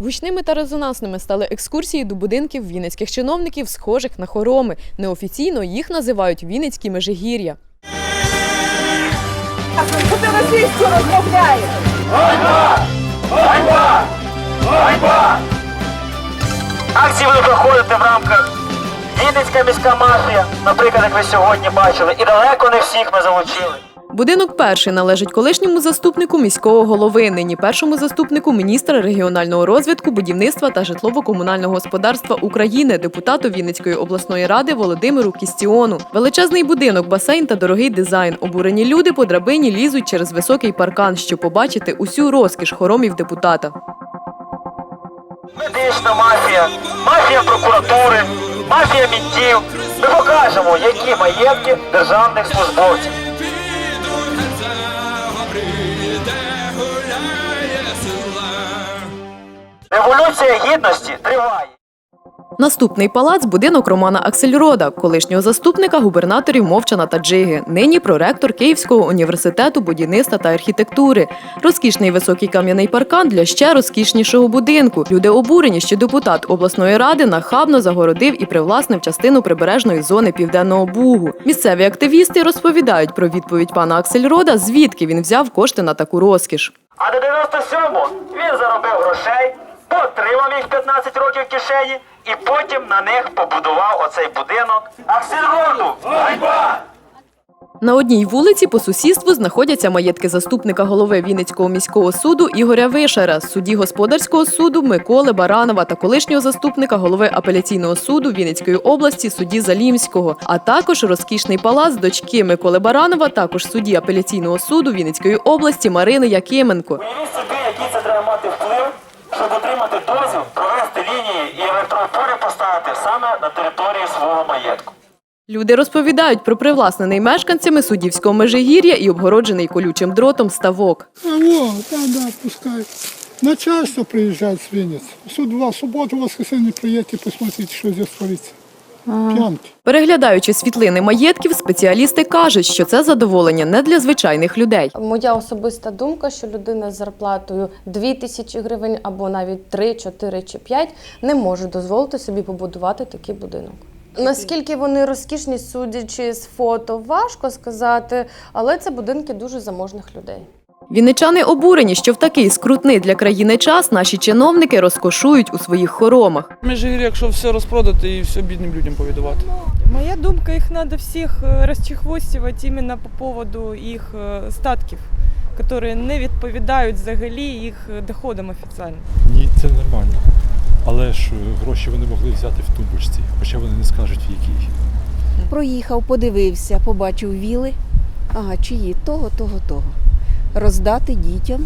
Гучними та резонансними стали екскурсії до будинків вінницьких чиновників, схожих на хороми. Неофіційно їх називають Вінницькі межигір'я. Акції будуть проходити в рамках Вінницька міська мафія, наприклад, як ви сьогодні бачили, і далеко не всіх ми залучили. Будинок перший належить колишньому заступнику міського голови, нині першому заступнику міністра регіонального розвитку, будівництва та житлово-комунального господарства України, депутату Вінницької обласної ради Володимиру Кістіону. Величезний будинок, басейн та дорогий дизайн. Обурені люди по драбині лізуть через високий паркан, щоб побачити усю розкіш хоромів депутата. Медична мафія, мафія прокуратури, мафія мінтів. Ми покажемо, які маєтки державних службовців. Революція гідності триває. Наступний палац будинок Романа Аксельрода, колишнього заступника губернаторів Мовчана та Джиги, нині проректор Київського університету будівництва та архітектури. Розкішний високий кам'яний паркан для ще розкішнішого будинку. Люди обурені, що депутат обласної ради нахабно загородив і привласнив частину прибережної зони південного бугу. Місцеві активісти розповідають про відповідь пана Аксельрода, звідки він взяв кошти на таку розкіш. А до 97-го він заробив грошей, їх 15 років в кишені і потім на них побудував оцей будинок. Аксельроду! Ганьба! На одній вулиці по сусідству знаходяться маєтки заступника голови Вінницького міського суду Ігоря Вишера, судді господарського суду Миколи Баранова та колишнього заступника голови апеляційного суду Вінницької області судді Залімського, а також розкішний палац дочки Миколи Баранова, також судді апеляційного суду Вінницької області Марини Якименко. Уявіть собі, який це треба мати вплив, щоб отримати провести лінії і електроопори поставити саме на території свого маєтку. Люди розповідають про привласнений мешканцями судівського межигір'я і обгороджений колючим дротом ставок. А вот, да, да, пускай. Начальство приїжджає Винницы. Суд два, суботу, воскресенье приїдьте, посмотрите, що здесь творится. Пьянки. Переглядаючи світлини маєтків, спеціалісти кажуть, що це задоволення не для звичайних людей. Моя особиста думка, що людина з зарплатою 2 тисячі гривень або навіть 3, 4 чи 5 не може дозволити собі побудувати такий будинок. Наскільки вони розкішні, судячи з фото, важко сказати, але це будинки дуже заможних людей. Вінничани обурені, що в такий скрутний для країни час наші чиновники розкошують у своїх хоромах. Межигір'я, якщо все розпродати і все бідним людям повідувати. Моя думка, их надо всех э, расчехвостивать именно по поводу їх э, статків, які не відповідають взагалі їх э, доходам офіційно. Ні, це нормально. Але ж е, гроші вони могли взяти в тумбочці, хоча вони не скажуть в якій. Проїхав, подивився, побачив віли. Ага, чиї того, того, того. Роздати дітям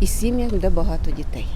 і сім'ям, де багато дітей.